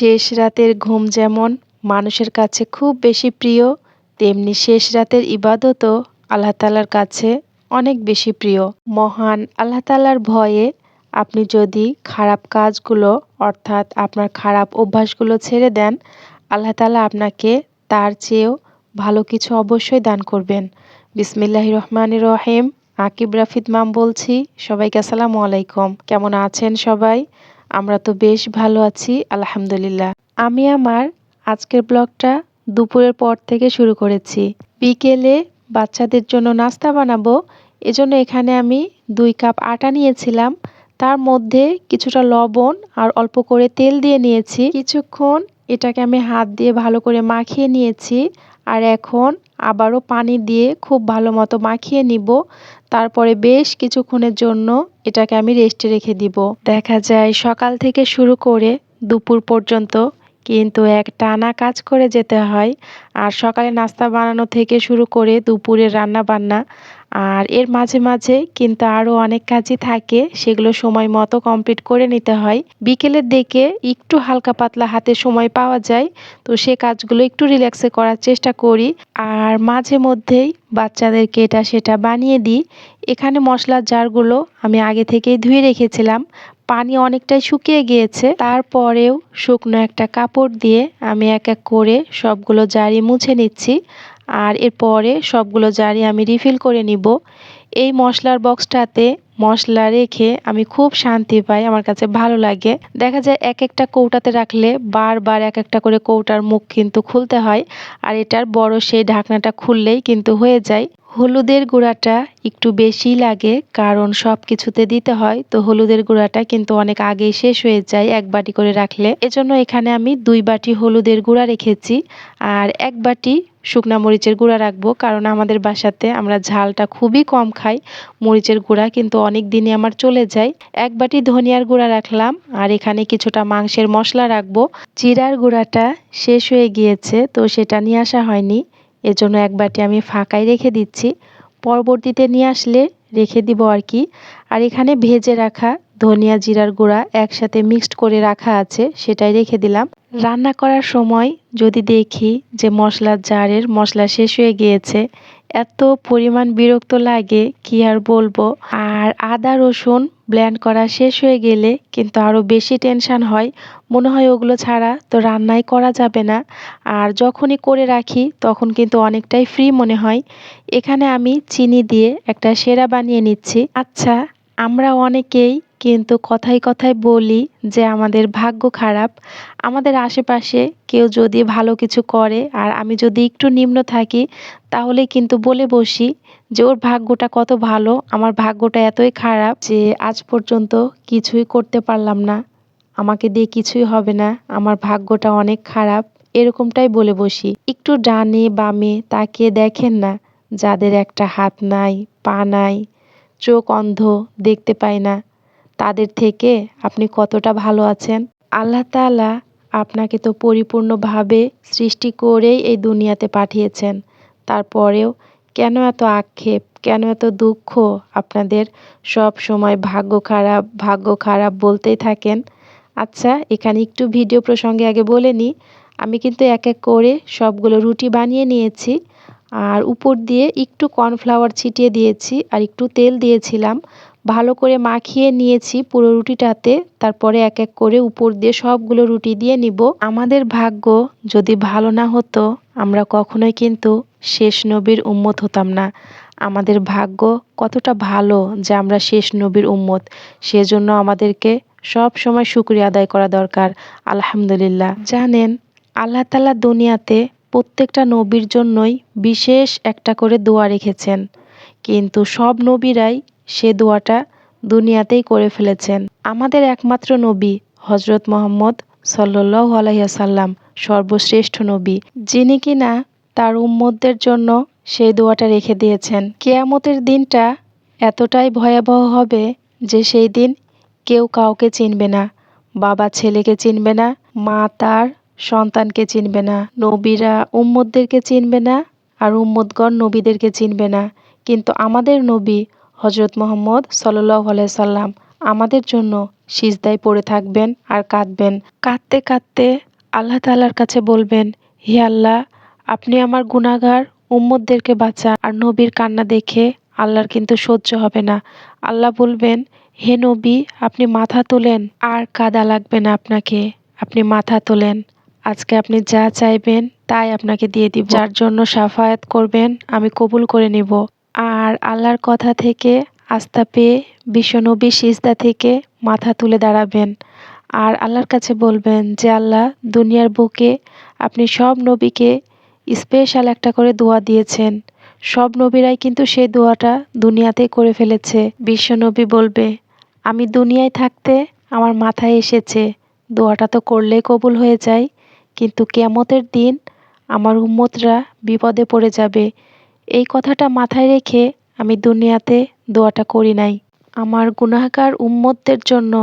শেষ রাতের ঘুম যেমন মানুষের কাছে খুব বেশি প্রিয়, তেমনি শেষ রাতের ইবাদতও আল্লাহ তালার কাছে অনেক বেশি প্রিয়। মহান আল্লাহ তালার ভয়ে আপনি যদি খারাপ কাজগুলো, অর্থাৎ আপনার খারাপ অভ্যাসগুলো ছেড়ে দেন, আল্লাহ তালা আপনাকে তার চেয়েও ভালো কিছু অবশ্যই দান করবেন। বিসমিল্লাহ রহমান রহিম। আকিব রাফিদ মাম বলছি, সবাইকে আসসালামু আলাইকুম। কেমন আছেন সবাই? আমরা তো বেশ ভালো আছি, আলহামদুলিল্লাহ। আমি আমার আজকের ব্লগটা দুপুরের পর থেকে শুরু করেছি। বিকেলে বাচ্চাদের জন্য নাস্তা বানাবো, এজন্য এখানে আমি দুই কাপ আটা নিয়েছিলাম। তার মধ্যে কিছুটা লবণ আর অল্প করে তেল দিয়ে নিয়েছি। কিছুক্ষণ এটাকে আমি হাত দিয়ে ভালো করে মাখিয়ে নিয়েছি। আর এখন আবারও পানি দিয়ে খুব ভালো মতো মাখিয়ে নিব। তারপরে বেশ কিছুক্ষণের জন্য এটাকে আমি রেস্টে রেখে দিব। দেখা যায় সকাল থেকে শুরু করে দুপুর পর্যন্ত কিন্তু এক টানা কাজ করে যেতে হয়। আর সকালে নাস্তা বানানো থেকে শুরু করে দুপুরের রান্না বান্না আর এর মাঝে মাঝে কিন্তু আরও অনেক কাজই থাকে, সেগুলো সময় মতো কমপ্লিট করে নিতে হয়। বিকেলের দিকে একটু হালকা পাতলা হাতে সময় পাওয়া যায়, তো সে কাজগুলো একটু রিল্যাক্সে করার চেষ্টা করি। আর মাঝে মধ্যেই বাচ্চাদেরকে এটা সেটা বানিয়ে দিই। এখানে মশলার জারগুলো আমি আগে থেকেই ধুয়ে রেখেছিলাম। পানি অনেকটাই শুকিয়ে গিয়েছে। তারপরেও শুকনো একটা কাপড় দিয়ে আমি এক এক করে সবগুলো জারি মুছে নিচ্ছি। আর এরপরে সবগুলো জারি আমি রিফিল করে নিব। এই মশলার বক্সটাতে মশলা রেখে আমি খুব শান্তি পাই, আমার কাছে ভালো লাগে। দেখা যায় এক একটা কৌটাতে রাখলে বারবার এক একটা করে কৌটার মুখ কিন্তু খুলতে হয়। আর এটার বড় সেই ঢাকনাটা খুললেই কিন্তু হয়ে যায়। হলুদের গুঁড়াটা একটু বেশি লাগে, কারণ সব কিছুতে দিতে হয়। তো হলুদের গুঁড়াটা কিন্তু অনেক আগেই শেষ হয়ে যায় এক বাটি করে রাখলে। এজন্য এখানে আমি দুই বাটি হলুদের গুঁড়া রেখেছি আর এক বাটি শুকনা মরিচের গুঁড়া রাখব, কারণ আমাদের বাসাতে আমরা ঝালটা খুবই কম খাই। মরিচের গুঁড়া কিন্তু অনেক দিনই আমার চলে যায়। এক বাটি ধনিয়ার গুঁড়া রাখলাম আর এখানে কিছুটা মাংসের মশলা রাখব। জিরার গুঁড়াটা শেষ হয়ে গিয়েছে, তো সেটা নিয়ে আসা হয়নি। এজন্য এক বাটি আমি ফাঁকাই রেখে দিচ্ছি। পরবর্তীতে নিয়ে আসলে রেখে দিব আর কি। আর এখানে ভেজে রাখা ধনিয়া জিরার গুঁড়া একসাথে মিক্সড করে রাখা আছে, সেটাই রেখে দিলাম। রান্না করার সময় যদি দেখি যে মশলার জারের মশলা শেষ হয়ে গিয়েছে, এত পরিমাণ বিরক্ত লাগে, কি আর বলব? আর আদা, রসুন ব্ল্যান্ড করা শেষ হয়ে গেলে কিন্তু আরও বেশি টেনশান হয়। মনে হয় ওগুলো ছাড়া তো রান্নাই করা যাবে না। আর যখনই করে রাখি, তখন কিন্তু অনেকটাই ফ্রি মনে হয়। এখানে আমি চিনি দিয়ে একটা সেরা বানিয়ে নিচ্ছি। আচ্ছা আমরা অনেকেই কিন্তু কথায় কথায় বলি যে আমাদের ভাগ্য খারাপ। আমাদের আশেপাশে কেউ যদি ভালো কিছু করে আর আমি যদি একটু নিম্ন থাকি, তাহলে কিন্তু বলে বসি যে ওর ভাগ্যটা কত ভালো, আমার ভাগ্যটা এতই খারাপ যে আজ পর্যন্ত কিছুই করতে পারলাম না। আমাকে দিয়ে কিছুই হবে না, আমার ভাগ্যটা অনেক খারাপ। এরকমটাই বলে বসি। একটু ডানে বামে তাকিয়ে দেখেন না, যাদের একটা হাত নাই, পা নাই, চোখ অন্ধ, দেখতে পায় না। তাদের থেকে আপনি কতটা ভালো আছেন? আল্লাহ তালা আপনাকে তো পরিপূর্ণভাবে সৃষ্টি করেই এই দুনিয়াতে পাঠিয়েছেন। তারপরেও কেন এত আক্ষেপ, কেন এত দুঃখ আপনাদের সব সময় ভাগ্য খারাপ ভাগ্য খারাপ বলতেই থাকেন? আচ্ছা এখানে একটু ভিডিও প্রসঙ্গে আগে বলে নিই আমি কিন্তু এক এক করে সবগুলো রুটি বানিয়ে নিয়েছি। আর উপর দিয়ে একটু কর্নফ্লাওয়ার ছিটিয়ে দিয়েছি আর একটু তেল দিয়েছিলাম। ভালো করে মাখিয়ে নিয়েছি পুরো রুটিটাতে। তারপরে এক এক করে উপর দিয়ে সবগুলো রুটি দিয়ে নিব। আমাদের ভাগ্য যদি ভালো না হতো, আমরা কখনোই কিন্তু শেষ নবীর উম্মত হতাম না। আমাদের ভাগ্য কতটা ভালো যে আমরা শেষ নবীর উম্মত। সেজন্য আমাদেরকে সব সময় শুক্রিয়া আদায় করা দরকার, আলহামদুলিল্লাহ। জানেন, আল্লাহ তালা দুনিয়াতে প্রত্যেকটা নবীর জন্যই বিশেষ একটা করে দোয়া রেখেছেন। কিন্তু সব নবীরাই সে দোয়াটা দুনিয়াতেই করে ফেলেছেন। আমাদের একমাত্র নবী হজরত মোহাম্মদ সাল্লাহ আলাইসাল্লাম সর্বশ্রেষ্ঠ নবী, যিনি কিনা তার উম্মদদের জন্য সেই দোয়াটা রেখে দিয়েছেন। কেয়ামতের দিনটা এতটাই ভয়াবহ হবে যে সেই দিন কেউ কাউকে চিনবে না, বাবা ছেলেকে চিনবে না, মা তার সন্তানকে চিনবে না, নবীরা উম্মদদেরকে চিনবে না, আর উম্মদগণ নবীদেরকে চিনবে না। কিন্তু আমাদের নবী হজরত মোহাম্মদ সাল্লাহ সাল্লাম, আমাদের জন্য সিজদায় পড়ে থাকবেন আর কাঁদবেন। কাঁদতে কাঁদতে আল্লাহ তাআলার কাছে বলবেন, হে আল্লাহ, আপনি আমার গুনাহগার, উম্মতদেরকে বাঁচান আর নবীর কান্না দেখে আল্লাহর কিন্তু সহ্য হবে না। আল্লাহ বলবেন, হে নবী, আপনি মাথা তোলেন, আর কাদা লাগবে না আপনাকে। আপনি মাথা তোলেন, আজকে আপনি যা চাইবেন তাই আপনাকে দিয়ে দিব। যার জন্য সাফায়াত করবেন, আমি কবুল করে নিব। আর আল্লাহর কথা থেকে আস্থা পেয়ে বিশ্বনবী সিজদা থেকে মাথা তুলে দাঁড়াবেন। আর আল্লাহর কাছে বলবেন যে, আল্লাহ, দুনিয়ার বুকে আপনি সব নবীকে স্পেশাল একটা করে দোয়া দিয়েছেন। সব নবীরাই কিন্তু সেই দোয়াটা দুনিয়াতেই করে ফেলেছে। বিশ্বনবী বলবে, আমি দুনিয়ায় থাকতে আমার মাথায় এসেছে, দোয়াটা তো করলেই কবুল হয়ে যায়, কিন্তু কেমতের দিন আমার উম্মতরা বিপদে পড়ে যাবে। এই কথাটা মাথায় রেখে আমি দুনিয়াতে দোয়াটা করি নাই। আমার গুনাহগার উম্মতদের জন্য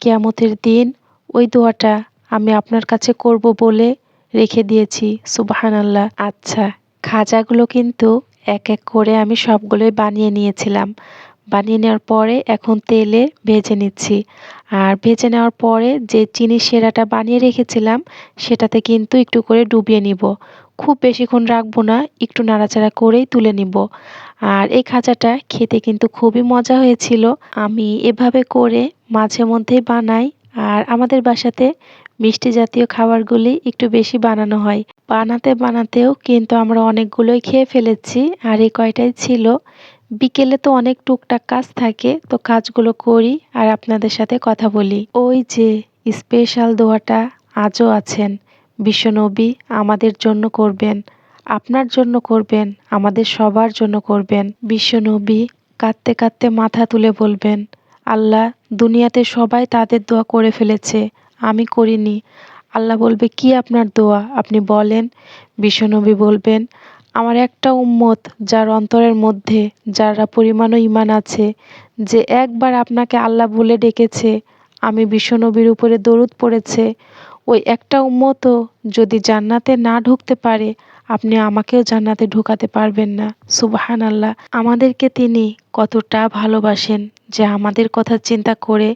কেয়ামতের দিন ওই দোয়াটা আমি আপনার কাছে করব বলে রেখে দিয়েছি সুবাহান আল্লাহ আচ্ছা খাজাগুলো কিন্তু এক এক করে আমি সবগুলোই বানিয়ে নিয়েছিলাম। বানিয়ে নেওয়ার পরে এখন তেলে ভেজে নিচ্ছি। আর ভেজে নেওয়ার পরে যে চিনি সেরাটা বানিয়ে রেখেছিলাম, সেটাতে কিন্তু একটু করে ডুবিয়ে নিব। খুব বেশিক্ষণ রাখব না, একটু নাড়াচাড়া করেই তুলে নিব। আর এই খাজাটা খেতে কিন্তু খুবই মজা হয়েছিল। আমি এভাবে করে মাঝে মধ্যেই বানাই, আর আমাদের বাসাতে মিষ্টি জাতীয় খাবারগুলি একটু বেশি বানানো হয়। বানাতে বানাতেও কিন্তু আমরা অনেকগুলোই খেয়ে ফেলেছি, আর এই কয়টাই ছিল। বিকেলে তো অনেক টুকটাক কাজ থাকে, তো কাজগুলো করি আর আপনাদের সাথে কথা বলি। ওই যে স্পেশাল দোয়াটা আজও আছেন। বিশ্বনবী আমাদের জন্য করবেন, আপনার জন্য করবেন, আমাদের সবার জন্য করবেন। বিশ্বনবী কাঁদতে কাঁদতে মাথা তুলে বলবেন, আল্লাহ দুনিয়াতে সবাই তাদের দোয়া করে ফেলেছে, আমি করিনি। আল্লাহ বলবে, কি আপনার দোয়া? আপনি বলেন, বিশ্বনবী বলবেন, আমার একটা উম্মত যার অন্তরের মধ্যে যারা পরিমাণও ইমান আছে, যে একবার আপনাকে আল্লাহ বলে ডেকেছে, আমি বিশ্বনবীর উপরে দরুদ পড়েছে ওই একটা উম্মতও যদি জান্নাতে না ঢুকতে পারে, আপনি আমাকেও জান্নাতে ঢুকাতে পারবেন না। সুবাহান আল্লাহ আমাদেরকে তিনি কতটা ভালোবাসেন যে আমাদের কথা চিন্তা করে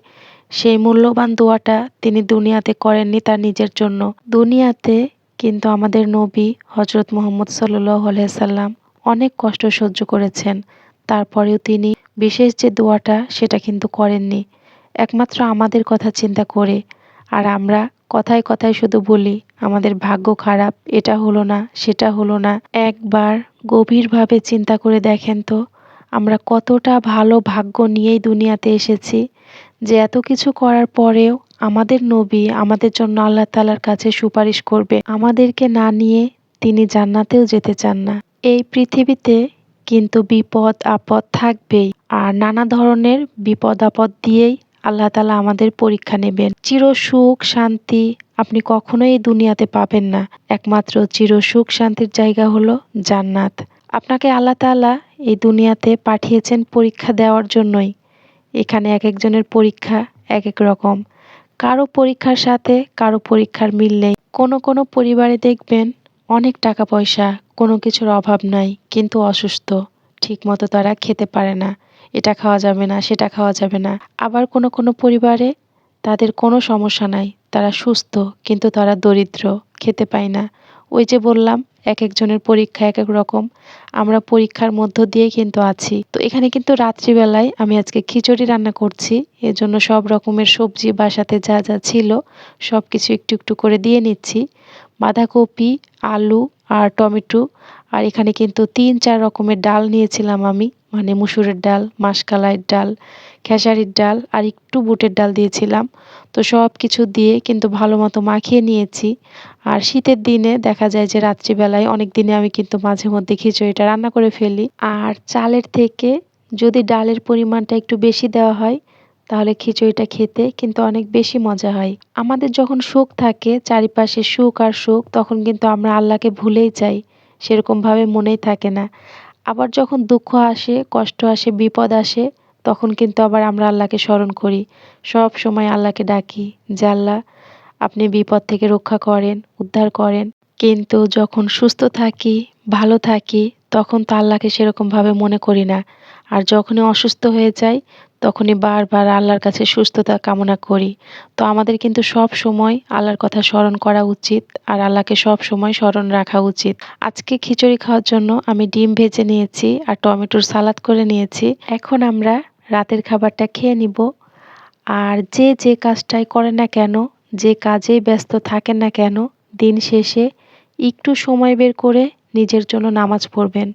সেই মূল্যবান দোয়াটা তিনি দুনিয়াতে করেননি তার নিজের জন্য। দুনিয়াতে কিন্তু আমাদের নবী হজরত মোহাম্মদ সাল্লাহ সাল্লাম অনেক কষ্ট সহ্য করেছেন। তারপরেও তিনি বিশেষ যে দোয়াটা সেটা কিন্তু করেননি। একমাত্র আমাদের কথা চিন্তা করে আর আমরা কথায় কথায় শুধু বলি, আমাদের ভাগ্য খারাপ, এটা হলো না, সেটা হলো না। একবার গভীরভাবে চিন্তা করে দেখেন তো, আমরা কতটা ভালো ভাগ্য নিয়েই দুনিয়াতে এসেছি, যে এত কিছু করার পরেও আমাদের নবী আমাদের জন্য আল্লাহ তালার কাছে সুপারিশ করবে। আমাদেরকে না নিয়ে তিনি জান্নাতেও যেতে চান না। এই পৃথিবীতে কিন্তু বিপদ আপদ থাকবেই, আর নানা ধরনের বিপদ আপদ দিয়েই আল্লাহ তালা আমাদের পরীক্ষা নেবেন। চির সুখ, শান্তি আপনি কখনোই এই দুনিয়াতে পাবেন না। একমাত্র চির সুখ, শান্তির জায়গা হলো জান্নাত। আপনাকে আল্লাহ তালা এই দুনিয়াতে পাঠিয়েছেন পরীক্ষা দেওয়ার জন্যই। এখানে এক একজনের পরীক্ষা এক এক রকম। কারও পরীক্ষার সাথে কারও পরীক্ষার মিল নেই। কোনো কোনো পরিবারে দেখবেন অনেক টাকা পয়সা, কোনো কিছুর অভাব নাই, কিন্তু অসুস্থ। ঠিকমতো তারা খেতে পারে না। এটা খাওয়া যাবে না, সেটা খাওয়া যাবে না। আবার কোনো কোনো পরিবারে তাদের কোনো সমস্যা নাই। তারা সুস্থ, কিন্তু তারা দরিদ্র, খেতে পায় না। ওই যে বললাম, এক একজনের পরীক্ষা এক এক রকম। আমরা পরীক্ষার মধ্য দিয়ে কিন্তু আছি। তো এখানে কিন্তু রাত্রিবেলায় আমি আজকে খিচুড়ি রান্না করছি। এজন্য সব রকমের সবজি বাসাতে যা যা ছিল সব কিছু একটু একটু করে দিয়ে নিচ্ছি। বাঁধাকপি, আলু আর টমেটো। আর এখানে কিন্তু তিন চার রকমের ডাল নিয়েছিলাম আমি। মানে মুসুরের ডাল, মাসকালাইয়ের ডাল, খেসারির ডাল আর একটু বুটের ডাল দিয়েছিলাম। তো সব কিছু দিয়ে কিন্তু ভালো মতো মাখিয়ে নিয়েছি। আর শীতের দিনে দেখা যায় যে রাত্রিবেলায় অনেক দিনে আমি কিন্তু মাঝে মধ্যে খিচুড়িটা রান্না করে ফেলি। আর চালের থেকে যদি ডালের পরিমাণটা একটু বেশি দেওয়া হয়, তাহলে খিচুড়িটা খেতে কিন্তু অনেক বেশি মজা হয়। আমাদের যখন সুখ থাকে, চারিপাশে সুখ আর সুখ তখন কিন্তু আমরা আল্লাহকে ভুলেই যাই। সেরকমভাবে মনেই থাকে না। আবার যখন দুঃখ আসে, কষ্ট আসে, বিপদ আসে, তখন কিন্তু আবার আমরা আল্লাহকে স্মরণ করি। সব সময় আল্লাহকে ডাকি যে, আল্লাহ, আপনি বিপদ থেকে রক্ষা করেন, উদ্ধার করেন। কিন্তু যখন সুস্থ থাকি, ভালো থাকি, তখন তো আল্লাহকে সেরকমভাবে মনে করি না। আর যখনই অসুস্থ হয়ে যাই তখনই বারবার আল্লাহর কাছে সুস্থতা কামনা করি। তো আমাদের কিন্তু সব সময় আল্লাহর কথা স্মরণ করা উচিত আর আল্লাহকে সব সময় স্মরণ রাখা উচিত। আজকে খিচুড়ি খাওয়ার জন্য আমি ডিম ভেজে নিয়েছি আর টমেটোর সালাদ করে নিয়েছি। এখন আমরা রাতের খাবারটা খেয়ে নিব। আর যে যে কাজটাই করে না কেন, যে কাজেই ব্যস্ত থাকেন না কেন, দিন শেষে একটু সময় বের করে নিজের জন্য নামাজ পড়বেন।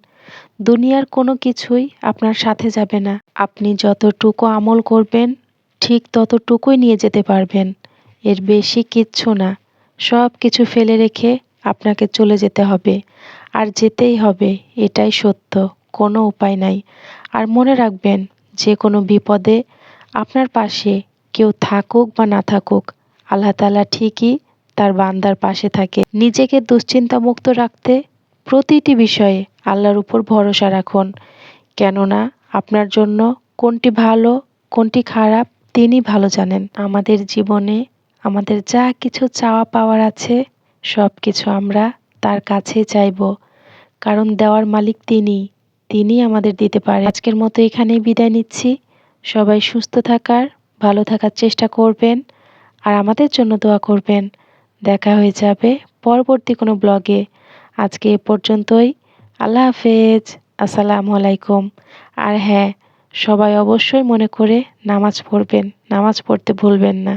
দুনিয়ার কোনো কিছুই আপনার সাথে যাবে না। আপনি যতটুকু আমল করবেন, ঠিক ততটুকুই নিয়ে যেতে পারবেন। এর বেশি কিচ্ছু না। সব কিছু ফেলে রেখে আপনাকে চলে যেতে হবে। আর যেতেই হবে, এটাই সত্য। কোনো উপায় নাই। আর মনে রাখবেন যে কোনো বিপদে আপনার পাশে কেউ থাকুক বা না থাকুক, আল্লাহ তালা ঠিকই তার বান্দার পাশে থাকে। নিজেকে দুশ্চিন্তা মুক্ত রাখতে প্রতিটি বিষয়ে আল্লাহর উপর ভরসা রাখুন। কেননা আপনার জন্য কোনটি ভালো, কোনটি খারাপ, তিনি ভালো জানেন। আমাদের জীবনে আমাদের যা কিছু চাওয়া পাওয়ার আছে সব কিছু আমরা তার কাছে চাইব। কারণ দেওয়ার মালিক তিনি তিনি আমাদের দিতে পারে। আজকের মতো এখানেই বিদায় নিচ্ছি। সবাই সুস্থ থাকার, ভালো থাকার চেষ্টা করবেন আর আমাদের জন্য দোয়া করবেন। দেখা হয়ে যাবে পরবর্তী কোনো ব্লগে। আজকে এ পর্যন্তই। আল্লাহ হাফেজ। আসসালামু আলাইকুম। আর হ্যাঁ সবাই অবশ্যই মনে করে নামাজ পড়বেন, নামাজ পড়তে ভুলবেন না।